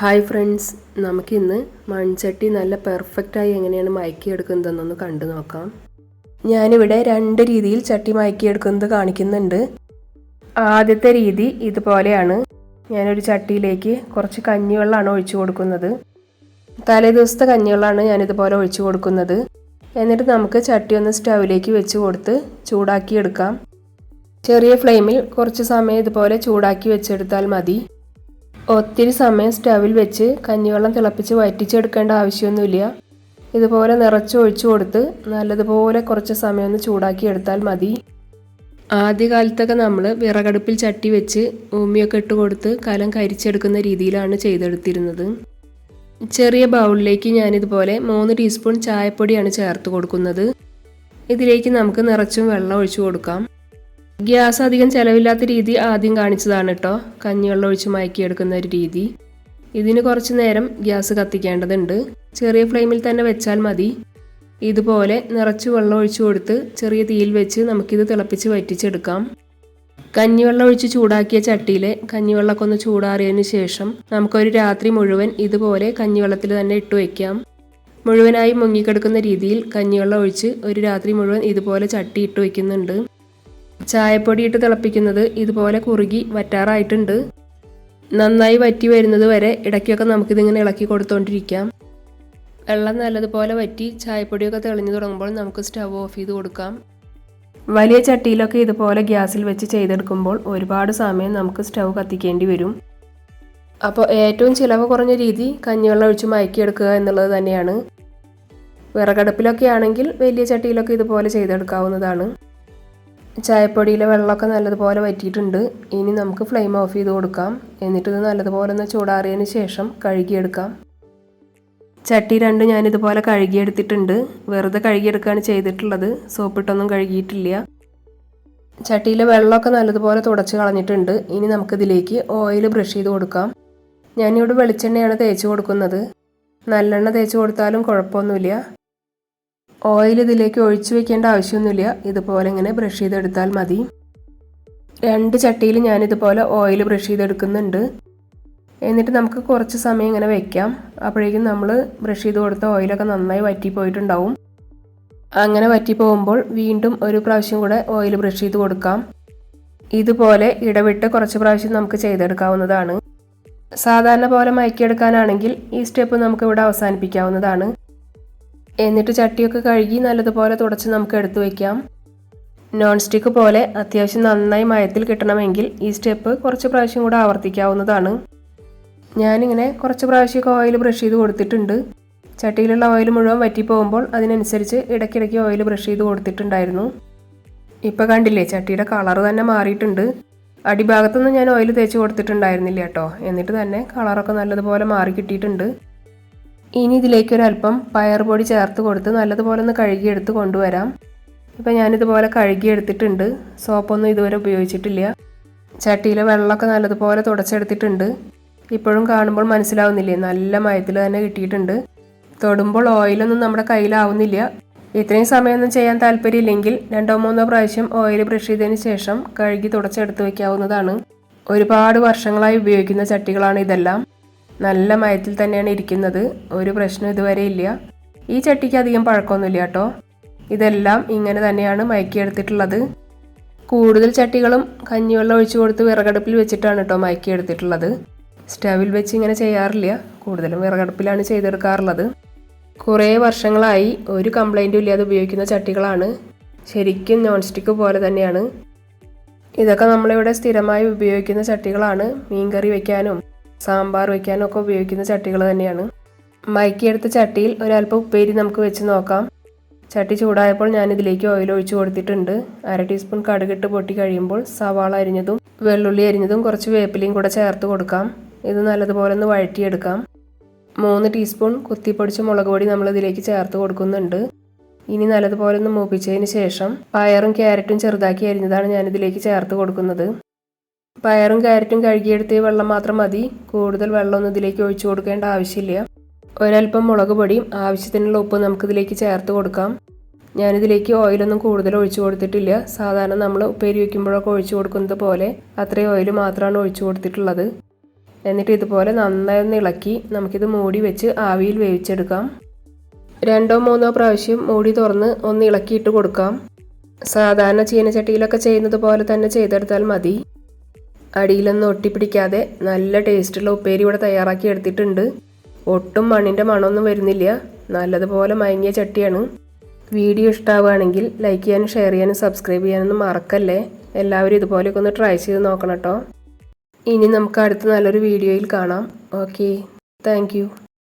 Hi friends നമുക്കിന്ന് മൺചട്ടി നല്ല പെർഫെക്റ്റായി എങ്ങനെയാണ് മയക്കിയെടുക്കുന്നതെന്നൊന്ന് കണ്ടു നോക്കാം. ഞാനിവിടെ രണ്ട് രീതിയിൽ ചട്ടി മയക്കിയെടുക്കുന്നത് കാണിക്കുന്നുണ്ട്. ആദ്യത്തെ രീതി ഇതുപോലെയാണ്. ഞാനൊരു ചട്ടിയിലേക്ക് കുറച്ച് കഞ്ഞിവെള്ളമാണ് ഒഴിച്ചു കൊടുക്കുന്നത്. തലേ ദിവസത്തെ കഞ്ഞിവെള്ളമാണ് ഞാനിതുപോലെ ഒഴിച്ചു കൊടുക്കുന്നത്. എന്നിട്ട് നമുക്ക് ചട്ടി ഒന്ന് സ്റ്റൗവിലേക്ക് വെച്ച് കൊടുത്ത് ചൂടാക്കിയെടുക്കാം. ചെറിയ ഫ്ലെയിമിൽ കുറച്ച് സമയം ഇതുപോലെ ചൂടാക്കി വെച്ചെടുത്താൽ മതി. ഒത്തിരി സമയം സ്റ്റവിൽ വെച്ച് കഞ്ഞിവെള്ളം തിളപ്പിച്ച് വറ്റിച്ചെടുക്കേണ്ട ആവശ്യമൊന്നുമില്ല. ഇതുപോലെ നിറച്ച് ഒഴിച്ചു കൊടുത്ത് നല്ലതുപോലെ കുറച്ച് സമയം ഒന്ന് ചൂടാക്കി എടുത്താൽ മതി. ആദ്യകാലത്തൊക്കെ നമ്മൾ വിറകടുപ്പിൽ ചട്ടി വെച്ച് ഉമ്മിയൊക്കെ ഇട്ട് കൊടുത്ത് കലം കരിച്ചെടുക്കുന്ന രീതിയിലാണ് ചെയ്തെടുത്തിരുന്നത്. ചെറിയ ബൗളിലേക്ക് ഞാനിതുപോലെ മൂന്ന് ടീസ്പൂൺ ചായപ്പൊടിയാണ് ചേർത്ത് കൊടുക്കുന്നത്. ഇതിലേക്ക് നമുക്ക് നിറച്ചും വെള്ളം ഒഴിച്ചു കൊടുക്കാം. ഗ്യാസ് അധികം ചിലവില്ലാത്ത രീതി ആദ്യം കാണിച്ചതാണ് കേട്ടോ കഞ്ഞിവെള്ളം ഒഴിച്ച് മയക്കിയെടുക്കുന്ന ഒരു രീതി. ഇതിന് കുറച്ച് നേരം ഗ്യാസ് കത്തിക്കേണ്ടതുണ്ട്. ചെറിയ ഫ്ലെയിമിൽ തന്നെ വെച്ചാൽ മതി. ഇതുപോലെ നിറച്ച് വെള്ളം ഒഴിച്ചു കൊടുത്ത് ചെറിയ തീയിൽ വെച്ച് നമുക്കിത് തിളപ്പിച്ച് വറ്റിച്ചെടുക്കാം. കഞ്ഞിവെള്ളം ഒഴിച്ച് ചൂടാക്കിയ ചട്ടിയിൽ കഞ്ഞിവെള്ളമൊക്കെ ഒന്ന് ചൂടാറിയതിന് ശേഷം നമുക്കൊരു രാത്രി മുഴുവൻ ഇതുപോലെ കഞ്ഞിവെള്ളത്തിൽ തന്നെ ഇട്ട് വയ്ക്കാം മുഴുവനായി മുങ്ങിക്കിടക്കുന്ന രീതിയിൽ കഞ്ഞിവെള്ളം ഒഴിച്ച് ഒരു രാത്രി മുഴുവൻ ഇതുപോലെ ചട്ടി ഇട്ട് വയ്ക്കുന്നുണ്ട് ചായപ്പൊടി ഇട്ട് തിളപ്പിക്കുന്നത് ഇതുപോലെ കുറുകി വറ്റാറായിട്ടുണ്ട്. നന്നായി വറ്റി വരുന്നത് വരെ ഇടയ്ക്കൊക്കെ നമുക്കിതിങ്ങനെ ഇളക്കി കൊടുത്തുകൊണ്ടിരിക്കാം വെള്ളം നല്ലതുപോലെ വറ്റി ചായപ്പൊടിയൊക്കെ തെളിഞ്ഞു തുടങ്ങുമ്പോൾ നമുക്ക് സ്റ്റവ് ഓഫ് ചെയ്ത് കൊടുക്കാം. വലിയ ചട്ടിയിലൊക്കെ ഇതുപോലെ ഗ്യാസിൽ വെച്ച് ചെയ്തെടുക്കുമ്പോൾ ഒരുപാട് സമയം നമുക്ക് സ്റ്റവ് കത്തിക്കേണ്ടി വരും. അപ്പോൾ ഏറ്റവും ചിലവ് കുറഞ്ഞ രീതി കഞ്ഞിവെള്ളം ഒഴിച്ച് മയക്കിയെടുക്കുക എന്നുള്ളത് തന്നെയാണ്. വിറകടുപ്പിലൊക്കെ ആണെങ്കിൽ വലിയ ചട്ടിയിലൊക്കെ ഇതുപോലെ ചെയ്തെടുക്കാവുന്നതാണ്. ചായപ്പൊടിയിലെ വെള്ളമൊക്കെ നല്ലതുപോലെ വറ്റിയിട്ടുണ്ട്. ഇനി നമുക്ക് ഫ്ലെയിം ഓഫ് ചെയ്ത് കൊടുക്കാം. എന്നിട്ട് ഇത് നല്ലതുപോലെ ഒന്ന് ചൂടാറിയതിന് ശേഷം കഴുകിയെടുക്കാം. ചട്ടി രണ്ട് ഞാനിതുപോലെ കഴുകിയെടുത്തിട്ടുണ്ട്. വെറുതെ കഴുകിയെടുക്കുകയാണ് ചെയ്തിട്ടുള്ളത്. സോപ്പിട്ടൊന്നും കഴുകിയിട്ടില്ല. ചട്ടിയിലെ വെള്ളമൊക്കെ നല്ലതുപോലെ തുടച്ച് കളഞ്ഞിട്ടുണ്ട്. ഇനി നമുക്കിതിലേക്ക് ഓയിൽ ബ്രഷ് ചെയ്ത് കൊടുക്കാം. ഞാനിവിടെ വെളിച്ചെണ്ണയാണ് തേച്ച് കൊടുക്കുന്നത്. നല്ലെണ്ണ തേച്ച് കൊടുത്താലും കുഴപ്പമൊന്നുമില്ല. ഓയിൽ ഇതിലേക്ക് ഒഴിച്ചു വെക്കേണ്ട ആവശ്യമൊന്നുമില്ല. ഇതുപോലെ ഇങ്ങനെ ബ്രഷ് ചെയ്തെടുത്താൽ മതി. രണ്ട് ചട്ടിയിൽ ഞാനിതുപോലെ ഓയിൽ ബ്രഷ് ചെയ്തെടുക്കുന്നുണ്ട്. എന്നിട്ട് നമുക്ക് കുറച്ച് സമയം ഇങ്ങനെ വെക്കാം. അപ്പോഴേക്കും നമ്മൾ ബ്രഷ് ചെയ്ത് കൊടുത്ത ഓയിലൊക്കെ നന്നായി വറ്റിപ്പോയിട്ടുണ്ടാവും. അങ്ങനെ വറ്റി പോകുമ്പോൾ വീണ്ടും ഒരു പ്രാവശ്യം കൂടെ ഓയിൽ ബ്രഷ് ചെയ്ത് കൊടുക്കാം. ഇതുപോലെ ഇടവിട്ട് കുറച്ച് പ്രാവശ്യം നമുക്ക് ചെയ്തെടുക്കാവുന്നതാണ്. സാധാരണ പോലെ മയക്കിയെടുക്കാനാണെങ്കിൽ ഈ സ്റ്റെപ്പ് നമുക്ക് ഇവിടെ അവസാനിപ്പിക്കാവുന്നതാണ്. എന്നിട്ട് ചട്ടിയൊക്കെ കഴുകി നല്ലതുപോലെ തുടച്ച് നമുക്ക് എടുത്തു വയ്ക്കാം നോൺ സ്റ്റിക്ക് പോലെ അത്യാവശ്യം നന്നായി മയത്തിൽ കിട്ടണമെങ്കിൽ ഈ സ്റ്റെപ്പ് കുറച്ച് പ്രാവശ്യം കൂടെ ആവർത്തിക്കാവുന്നതാണ്. ഞാനിങ്ങനെ കുറച്ച് പ്രാവശ്യമൊക്കെ ഓയിൽ ബ്രഷ് ചെയ്ത് കൊടുത്തിട്ടുണ്ട്. ചട്ടിയിലുള്ള ഓയിൽ മുഴുവൻ വറ്റിപ്പോകുമ്പോൾ അതിനനുസരിച്ച് ഇടയ്ക്കിടയ്ക്ക് ഓയിൽ ബ്രഷ് ചെയ്ത് കൊടുത്തിട്ടുണ്ടായിരുന്നു. ഇപ്പോൾ കണ്ടില്ലേ ചട്ടിയുടെ കളർ തന്നെ മാറിയിട്ടുണ്ട്. അടിഭാഗത്തൊന്നും ഞാൻ ഓയിൽ തേച്ച് കൊടുത്തിട്ടുണ്ടായിരുന്നില്ല കേട്ടോ. എന്നിട്ട് തന്നെ കളറൊക്കെ നല്ലതുപോലെ മാറി കിട്ടിയിട്ടുണ്ട്. ഇനി ഇതിലേക്ക് ഒരല്പം പൊടി ചേർത്ത് കൊടുത്ത് നല്ലതുപോലെ ഒന്ന് കഴുകിയെടുത്ത് കൊണ്ടുവരാം. ഇപ്പം ഞാനിതുപോലെ കഴുകിയെടുത്തിട്ടുണ്ട്. സോപ്പൊന്നും ഇതുവരെ ഉപയോഗിച്ചിട്ടില്ല. ചട്ടിയിലെ വെള്ളമൊക്കെ നല്ലതുപോലെ തുടച്ചെടുത്തിട്ടുണ്ട്. ഇപ്പോഴും കാണുമ്പോൾ മനസ്സിലാവുന്നില്ലേ? നല്ല മയത്തിൽ തന്നെ കിട്ടിയിട്ടുണ്ട്. തൊടുമ്പോൾ ഓയിലൊന്നും നമ്മുടെ കയ്യിലാവുന്നില്ല. ഇത്രയും സമയമൊന്നും ചെയ്യാൻ താല്പര്യമില്ലെങ്കിൽ രണ്ടോ മൂന്നോ പ്രാവശ്യം ഓയിൽ ബ്രഷ് ചെയ്തതിന് ശേഷം കഴുകി തുടച്ചെടുത്ത് വയ്ക്കാവുന്നതാണ് ഒരുപാട് വർഷങ്ങളായി ഉപയോഗിക്കുന്ന ചട്ടികളാണ് ഇതെല്ലാം. നല്ല മയത്തിൽ തന്നെയാണ് ഇരിക്കുന്നത്. ഒരു പ്രശ്നം ഇതുവരെ ഇല്ല. ഈ ചട്ടിക്ക് അധികം പഴക്കമൊന്നുമില്ല കേട്ടോ. ഇതെല്ലാം ഇങ്ങനെ തന്നെയാണ് മയക്കിയെടുത്തിട്ടുള്ളത്. കൂടുതൽ ചട്ടികളും കഞ്ഞിവെള്ളം ഒഴിച്ചു കൊടുത്ത് വിറകടുപ്പിൽ വെച്ചിട്ടാണ് കേട്ടോ മയക്കിയെടുത്തിട്ടുള്ളത്. സ്റ്റവിൽ വെച്ച് ഇങ്ങനെ ചെയ്യാറില്ല. കൂടുതലും വിറകടുപ്പിലാണ് ചെയ്തെടുക്കാറുള്ളത്. കുറേ വർഷങ്ങളായി ഒരു കംപ്ലൈന്റും ഇല്ലാതെ ഉപയോഗിക്കുന്ന ചട്ടികളാണ്. ശരിക്കും നോൺ സ്റ്റിക്ക് പോലെ തന്നെയാണ്. ഇതൊക്കെ നമ്മളിവിടെ സ്ഥിരമായി ഉപയോഗിക്കുന്ന ചട്ടികളാണ്. മീൻകറി വെക്കാനും സാമ്പാർ വയ്ക്കാനൊക്കെ ഉപയോഗിക്കുന്ന ചട്ടികൾ തന്നെയാണ്. മയക്കിയെടുത്ത ചട്ടിയിൽ ഒരല്പം ഉപ്പേരി നമുക്ക് വെച്ച് നോക്കാം. ചട്ടി ചൂടായപ്പോൾ ഞാൻ ഇതിലേക്ക് ഓയിൽ ഒഴിച്ചു കൊടുത്തിട്ടുണ്ട്. അര ടീസ്പൂൺ കടുകിട്ട് പൊട്ടി കഴിയുമ്പോൾ സവാള അരിഞ്ഞതും വെള്ളുള്ളി അരിഞ്ഞതും കുറച്ച് വേപ്പിലയും കൂടെ ചേർത്ത് കൊടുക്കാം. ഇത് നല്ലതുപോലെ ഒന്ന് വഴറ്റിയെടുക്കാം. മൂന്ന് ടീസ്പൂൺ കുത്തിപ്പൊടിച്ച മുളക് പൊടി നമ്മൾ ഇതിലേക്ക് ചേർത്ത് കൊടുക്കുന്നുണ്ട്. ഇനി നല്ലതുപോലെ ഒന്ന് മൂപ്പിച്ചതിന് ശേഷം പയറും ക്യാരറ്റും ചെറുതാക്കി അരിഞ്ഞതാണ് ഞാൻ ഇതിലേക്ക് ചേർത്ത് കൊടുക്കുന്നത്. പയറും ക്യാരറ്റും കഴുകിയെടുത്ത് വെള്ളം മാത്രം മതി. കൂടുതൽ വെള്ളമൊന്നും ഇതിലേക്ക് ഒഴിച്ചു കൊടുക്കേണ്ട ആവശ്യമില്ല. ഒരല്പം മുളക് പൊടിയും ആവശ്യത്തിനുള്ള ഉപ്പ് നമുക്കിതിലേക്ക് ചേർത്ത് കൊടുക്കാം. ഞാനിതിലേക്ക് ഓയിലൊന്നും കൂടുതൽ ഒഴിച്ചു കൊടുത്തിട്ടില്ല. സാധാരണ നമ്മൾ ഉപ്പേരി വയ്ക്കുമ്പോഴൊക്കെ ഒഴിച്ചു കൊടുക്കുന്നത് പോലെ അത്രയും ഓയിൽ മാത്രമാണ് ഒഴിച്ചു കൊടുത്തിട്ടുള്ളത്. എന്നിട്ട് ഇതുപോലെ നന്നായി ഒന്ന് ഇളക്കി നമുക്കിത് മൂടി വെച്ച് ആവിയിൽ വേവിച്ചെടുക്കാം. രണ്ടോ മൂന്നോ പ്രാവശ്യം മൂടി തുറന്ന് ഒന്ന് ഇളക്കിയിട്ട് കൊടുക്കാം. സാധാരണ ചീനച്ചട്ടിയിലൊക്കെ ചെയ്യുന്നത് പോലെ തന്നെ ചെയ്തെടുത്താൽ മതി. അടിയിലൊന്നും ഒട്ടിപ്പിടിക്കാതെ നല്ല ടേസ്റ്റുള്ള ഉപ്പേരി ഇവിടെ തയ്യാറാക്കി എടുത്തിട്ടുണ്ട്. ഒട്ടും മണ്ണിന്റെ മണമൊന്നും വരുന്നില്ല. നല്ലതുപോലെ മയങ്ങിയ ചട്ടിയാണ്. വീഡിയോ ഇഷ്ടമാവുകയാണെങ്കിൽ ലൈക്ക് ചെയ്യാനും ഷെയർ ചെയ്യാനും സബ്സ്ക്രൈബ് ചെയ്യാനൊന്നും മറക്കല്ലേ. എല്ലാവരും ഇതുപോലെയൊക്കെ ഒന്ന് ട്രൈ ചെയ്ത് നോക്കണം കേട്ടോ. ഇനി നമുക്ക് അടുത്ത നല്ലൊരു വീഡിയോയിൽ കാണാം. ഓക്കെ. താങ്ക്